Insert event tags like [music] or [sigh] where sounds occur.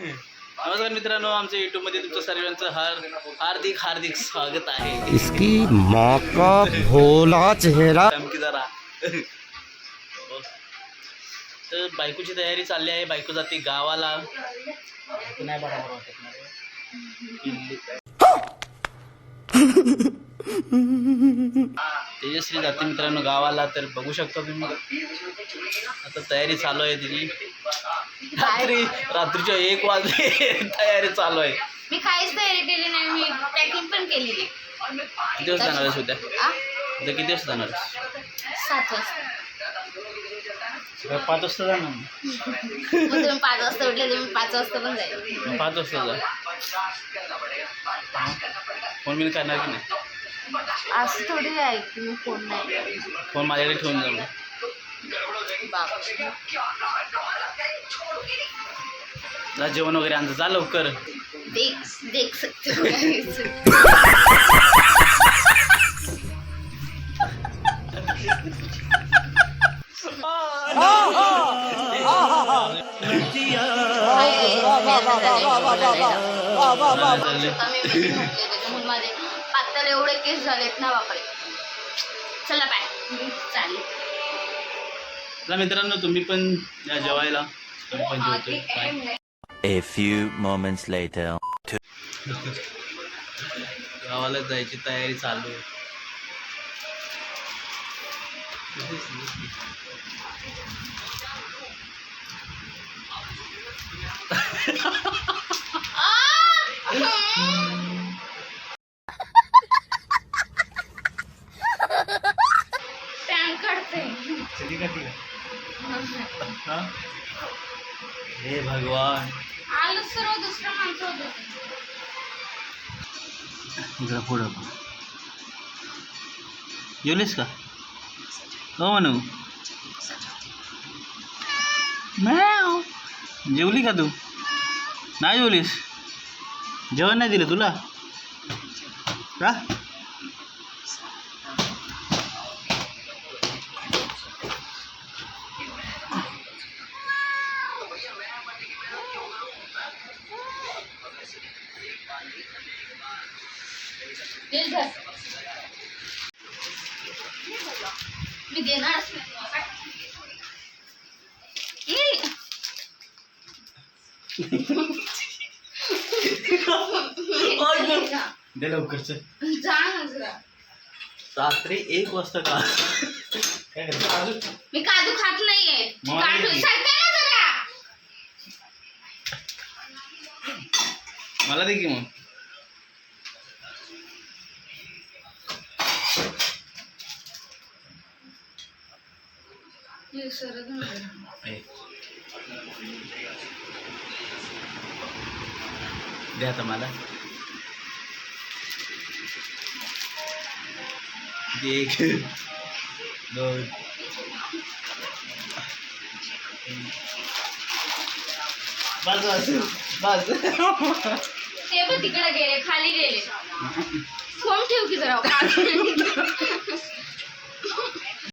नमस्कार मित्रांनो आमच्या युट्यूबमध्ये तुमचं सर्वांचं हार हार्दिक हार्दिक स्वागत आहे. इसकी माँ का भोला चेहरा? धमकी जरा. तर बायकोची तयारी चालली आहे. बायको जाते गावाला. नाही बरोबर. तेजश्री जाते मित्रांनो गावाला तर बघू शकता तुम्ही. आता तयारी चालू आहे तिची. रात्री रात्रीच्या एक वाजले तयारी चालू आहे. मी काहीच तयारी केली नाही मी पॅकिंग पण केलेली. किती वाजता जाणार आहेस उद्या? आ? उद्या किती वाजता जाणार आहेस? सात वाजता. पाच वाजता जाणार. ना. मग तुम्ही पाच वाजता उठले तर मी पाच वाजता पण जाईल. पाच वाजता जा. फोन मी करणार की नाही? असं थोडी आहे की मी फोन नाही. फोन माझ्याकडे ठेवून जा मग. जा जेवण वगैरे आणतं जा लवकर देख देख सकते हो माझे पातळ एवढे केस झालेत ना बापरे चला बाय चालेल जा मित्रांनो तुम्ही पण या जेवायला. आम्ही पण जेवतोय. Bye A few moments later. गावाला जायची तयारी चालू आहे. पॅन काढते. हे भगवान. आलं सर्व दुसरं माणसं होतं इकडं पुढं. जेवलीस का? हो म्हणू. मॅव. जेवली का तू? नाही जेवलीस? जेवण नाही दिलं तुला? का मी देणारच दे लवकर जा ना जरा रात्री एक वाजता का? काय करते? मी काजू खात नाहीये? काजू मला दे की मग हे सरक ना जरा. ए. दे आता मला एक दोन बस बस बस ते पण तिकडे गेले खाली गेले. फोन ठेव की जरा. [laughs]